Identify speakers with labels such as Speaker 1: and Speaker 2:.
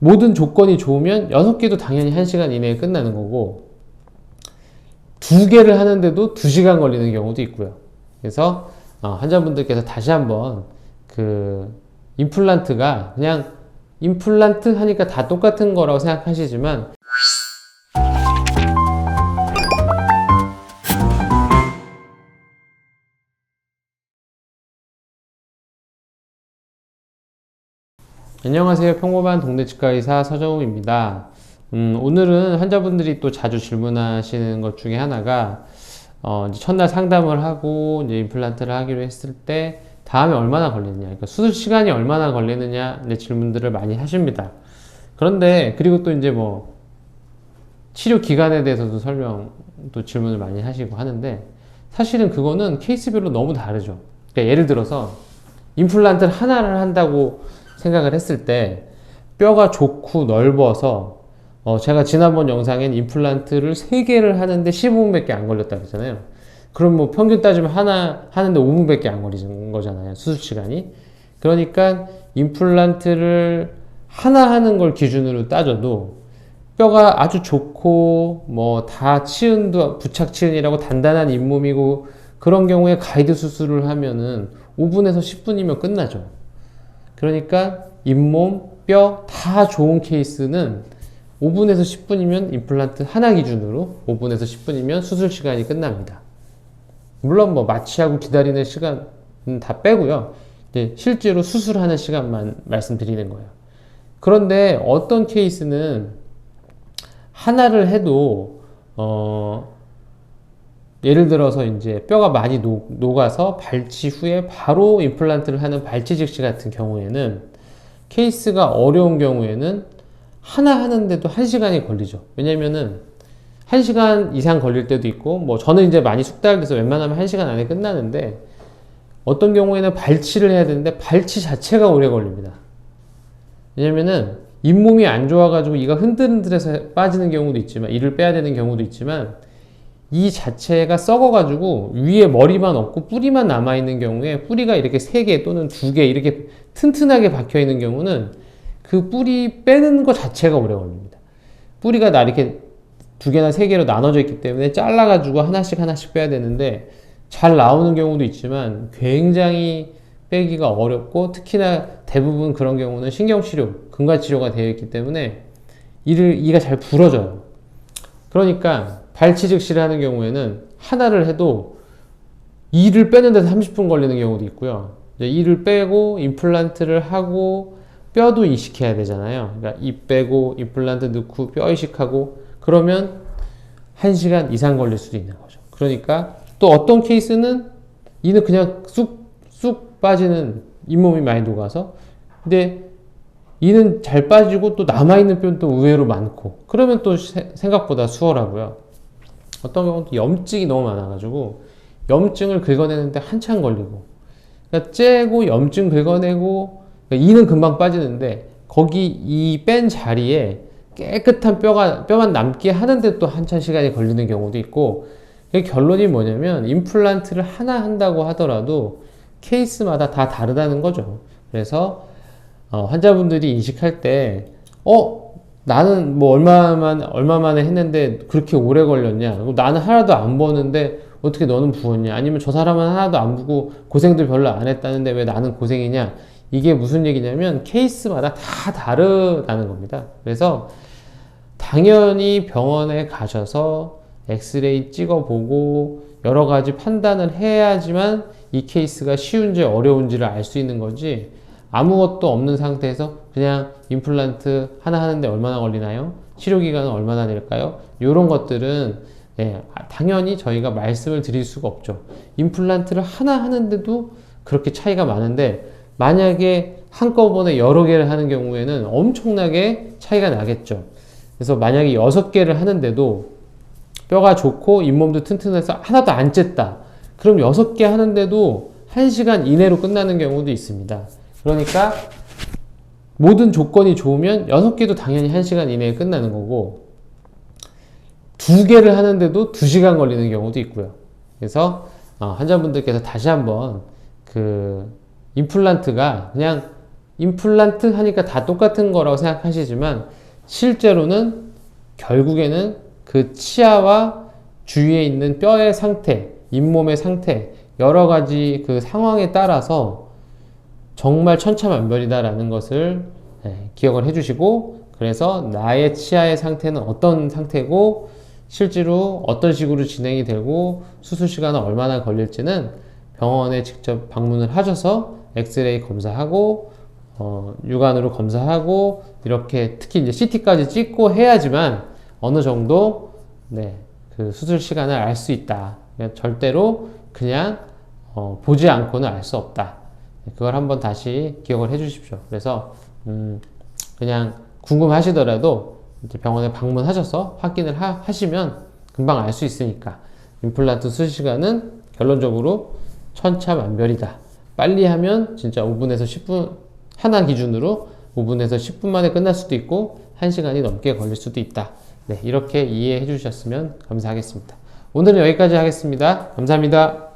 Speaker 1: 모든 조건이 좋으면 6개도 당연히 1시간 이내에 끝나는 거고 두 개를 하는데도 2시간 걸리는 경우도 있고요. 그래서 어, 환자분들께서 다시 한번 그 임플란트가 그냥 임플란트 하니까 다 똑같은 거라고 생각하시지만 안녕하세요. 평범한 동네 치과 의사 서정우입니다. 음, 오늘은 환자분들이 또 자주 질문하시는 것 중에 하나가 어, 첫날 상담을 하고 이제 임플란트를 하기로 했을 때 다음에 얼마나 걸리느냐, 그러니까 수술 시간이 얼마나 걸리느냐 이제 질문들을 많이 하십니다. 그런데 그리고 또 이제 뭐 치료 기간에 대해서도 설명 또 질문을 많이 하시고 하는데 사실은 그거는 케이스별로 너무 다르죠. 그러니까 예를 들어서 임플란트를 하나를 한다고 생각을 했을 때 뼈가 좋고 넓어서 어 제가 지난번 영상엔 임플란트를 3개를 하는데 15분밖에 안 걸렸다 그랬잖아요. 그럼 뭐 평균 따지면 하나 하는데 5분밖에 안 걸리는 거잖아요. 수술 시간이. 그러니까 임플란트를 하나 하는 걸 기준으로 따져도 뼈가 아주 좋고 뭐 다 치은도 부착 치은이라고 단단한 잇몸이고 그런 경우에 가이드 수술을 하면은 5분에서 10분이면 끝나죠. 그러니까 잇몸, 뼈 다 좋은 케이스는 5분에서 10분이면 임플란트 하나 기준으로 5분에서 10분이면 수술 시간이 끝납니다. 물론 뭐 마취하고 기다리는 시간 다 빼고요. 이제 실제로 수술하는 시간만 말씀드리는 거예요. 그런데 어떤 케이스는 하나를 해도 어 예를 들어서 이제 뼈가 많이 녹, 녹아서 발치 후에 바로 임플란트를 하는 발치 즉시 같은 경우에는 케이스가 어려운 경우에는 하나 하는데도 한 시간이 걸리죠. 왜냐면은 한 시간 이상 걸릴 때도 있고, 뭐 저는 이제 많이 숙달돼서 웬만하면 한 시간 안에 끝나는데 어떤 경우에는 발치를 해야 되는데 발치 자체가 오래 걸립니다. 왜냐면은 잇몸이 안 좋아가지고 이가 흔들흔들해서 빠지는 경우도 있지만 이를 빼야 되는 경우도 있지만 이 자체가 썩어가지고 위에 머리만 없고 뿌리만 남아있는 경우에 뿌리가 이렇게 세 개 또는 두 개 이렇게 튼튼하게 박혀 있는 경우는 그 뿌리 빼는 것 자체가 오래 걸립니다. 뿌리가 나 이렇게 두 개나 세 개로 나눠져 있기 때문에 잘라가지고 하나씩 하나씩 빼야 되는데 잘 나오는 경우도 있지만 굉장히 빼기가 어렵고 특히나 대부분 그런 경우는 신경치료, 근과치료가 되어 있기 때문에 이를, 이가 잘 부러져요. 그러니까 발치 즉시를 하는 경우에는 하나를 해도 이를 빼는데 30분 걸리는 경우도 있고요. 이를 빼고 임플란트를 하고 뼈도 이식해야 되잖아요. 그러니까 이 빼고 임플란트 넣고 뼈 이식하고 그러면 1시간 이상 걸릴 수도 있는 거죠. 그러니까 또 어떤 케이스는 이는 그냥 쑥 쑥 빠지는 잇몸이 많이 녹아서 근데 이는 잘 빠지고 또 남아있는 뼈는 또 의외로 많고 그러면 또 생각보다 수월하고요. 어떤 경우는 또 염증이 너무 많아가지고 염증을 긁어내는데 한참 걸리고 그러니까 째고 염증 긁어내고 그러니까 이는 금방 빠지는데 거기 이 뺀 자리에 깨끗한 뼈가 뼈만 남게 하는데 또 한참 시간이 걸리는 경우도 있고 결론이 뭐냐면 임플란트를 하나 한다고 하더라도 케이스마다 다 다르다는 거죠. 그래서 어, 환자분들이 인식할 때, 어, 나는 뭐 얼마만, 얼마만에 했는데 그렇게 오래 걸렸냐? 나는 하나도 안 보는데 어떻게 너는 부었냐? 아니면 저 사람은 하나도 안 부고 고생들 별로 안 했다는데 왜 나는 고생이냐? 이게 무슨 얘기냐면 케이스마다 다 다르다는 겁니다. 그래서 당연히 병원에 가셔서 엑스레이 찍어보고 여러 가지 판단을 해야지만 이 케이스가 쉬운지 어려운지를 알 수 있는 거지 아무것도 없는 상태에서 그냥 임플란트 하나 하는데 얼마나 걸리나요? 치료 기간은 얼마나 될까요? 이런 것들은 네, 당연히 저희가 말씀을 드릴 수가 없죠. 임플란트를 하나 하는데도 그렇게 차이가 많은데 만약에 한꺼번에 여러 개를 하는 경우에는 엄청나게 차이가 나겠죠. 그래서 만약에 여섯 개를 하는데도 뼈가 좋고 잇몸도 튼튼해서 하나도 안 쨌다. 그럼 여섯 개 하는데도 한 시간 이내로 끝나는 경우도 있습니다. 그러니까 모든 조건이 좋으면 여섯 개도 당연히 한 시간 이내에 끝나는 거고 두 개를 하는데도 두 시간 걸리는 경우도 있고요. 그래서 어, 환자분들께서 다시 한번 그 임플란트가 그냥 임플란트 하니까 다 똑같은 거라고 생각하시지만 실제로는 결국에는 그 치아와 주위에 있는 뼈의 상태, 잇몸의 상태, 여러 가지 그 상황에 따라서 정말 천차만별이다라는 것을 네, 기억을 해주시고 그래서 나의 치아의 상태는 어떤 상태고 실제로 어떤 식으로 진행이 되고 수술 시간은 얼마나 걸릴지는 병원에 직접 방문을 하셔서 엑스레이 검사하고 어, 육안으로 검사하고 이렇게 특히 이제 CT까지 찍고 해야지만 어느 정도 네, 그 수술 시간을 알 수 있다. 그러니까 절대로 그냥 어, 보지 않고는 알 수 없다. 그걸 한번 다시 기억을 해 주십시오. 그래서 음, 그냥 궁금하시더라도 병원에 방문하셔서 확인을 하, 하시면 금방 알 수 있으니까 임플란트 수술 시간은 결론적으로 천차만별이다. 빨리 하면 진짜 5분에서 10분 하나 기준으로 5분에서 10분 만에 끝날 수도 있고 1시간이 넘게 걸릴 수도 있다. 네, 이렇게 이해해 주셨으면 감사하겠습니다. 오늘은 여기까지 하겠습니다. 감사합니다.